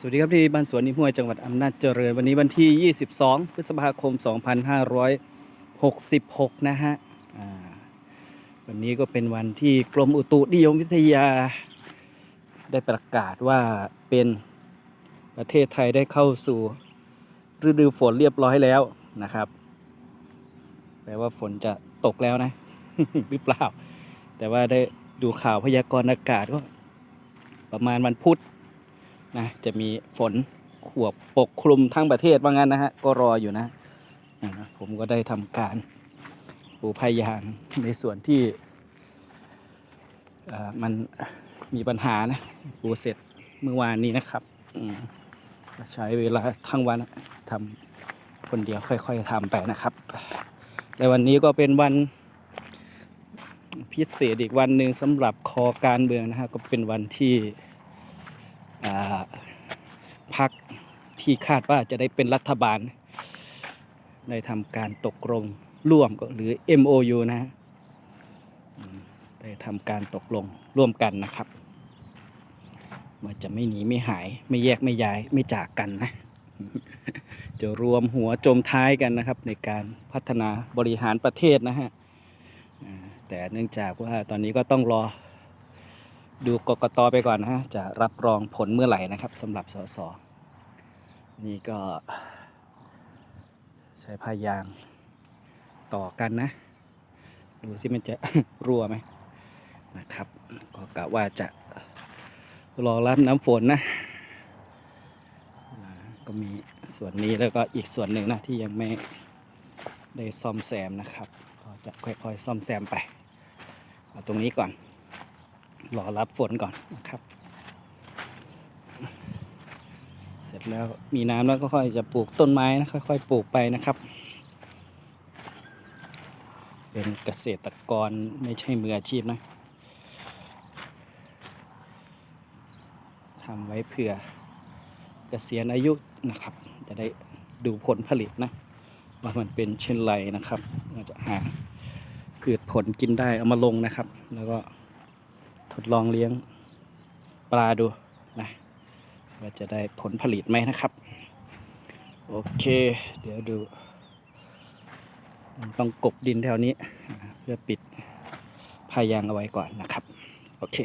สวัสดีครับที่บ้านสวนนิมวยจังหวัดอำนาจเจริญวันนี้วันที่ 22 พฤษภาคม 2566 นะฮะวันนี้ก็เป็นวันที่กรมอุตุนิยมวิทยา ได้ประกาศว่าเป็นประเทศไทยได้เข้าสู่ฤดูฝนเรียบร้อยแล้วนะครับ แปลว่าฝนจะตกแล้วนะ หรือเปล่า แต่ว่าได้ดูข่าวพยากรณ์อากาศก็ประมาณวันพุธ นะจะมีฝนขวบปกคลุมทั้งประเทศว่างั้นนะฮะก็รออยู่นะผมก็ได้ทำการปูพายางในส่วนที่มันมีปัญหานะปูเสร็จเมื่อวานนี้นะครับใช้เวลาทั้งวันทำคนเดียวค่อย ๆทำไปนะครับและวันนี้ก็เป็นวันพิเศษอีกวันหนึ่งสำหรับคอการเมืองนะฮะก็เป็นวันที่อ่า พักที่คาดว่าจะได้เป็นรัฐบาล ได้ทำการตกลงร่วมก็หรือ MOU นะได้ทำการตกลงร่วมกันนะครับว่าจะไม่หนีไม่หายไม่แยกไม่ย้ายไม่จากกันนะ จะรวมหัวจมท้ายกันนะครับ ในการพัฒนาบริหารประเทศนะฮะแต่เนื่องจากว่าตอนนี้ก็ต้องรอดูกกตไปก่อนนะฮะจะรับรองผลเมื่อไหร่นะครับสำหรับสส นี่ก็ใช้พายางต่อกันนะ ดูสิมันจะรั่วไหมนะครับ ก็กะว่าจะรอรับน้ำฝนนะ ก็มีส่วนนี้แล้วก็อีกส่วนหนึ่งนะที่ยังไม่ได้ซ่อมแซมนะครับก็จะค่อยๆซ่อมแซมไป เอาตรงนี้ก่อน รอรับฝนก่อนนะครับ เสร็จแล้วมีน้ำแล้วก็ค่อยจะปลูกต้นไม้นะค่อยๆปลูกไปนะครับ เป็นเกษตรกรไม่ใช่มืออาชีพนะทำไว้เผื่อเกษียณอายุนะครับ จะได้ดูผลผลิตนะ ว่ามันเป็นเช่นไรนะครับเราจะหาพืชผลกินได้เอามาลงนะครับ แล้วก็ทดลองเลี้ยงปลาดูนะ ว่าจะได้ผลผลิตไหมนะครับ โอเค เดี๋ยวดู ต้องกบดินแถวนี้ เพื่อปิดพายางเอาไว้ก่อนนะครับ โอเค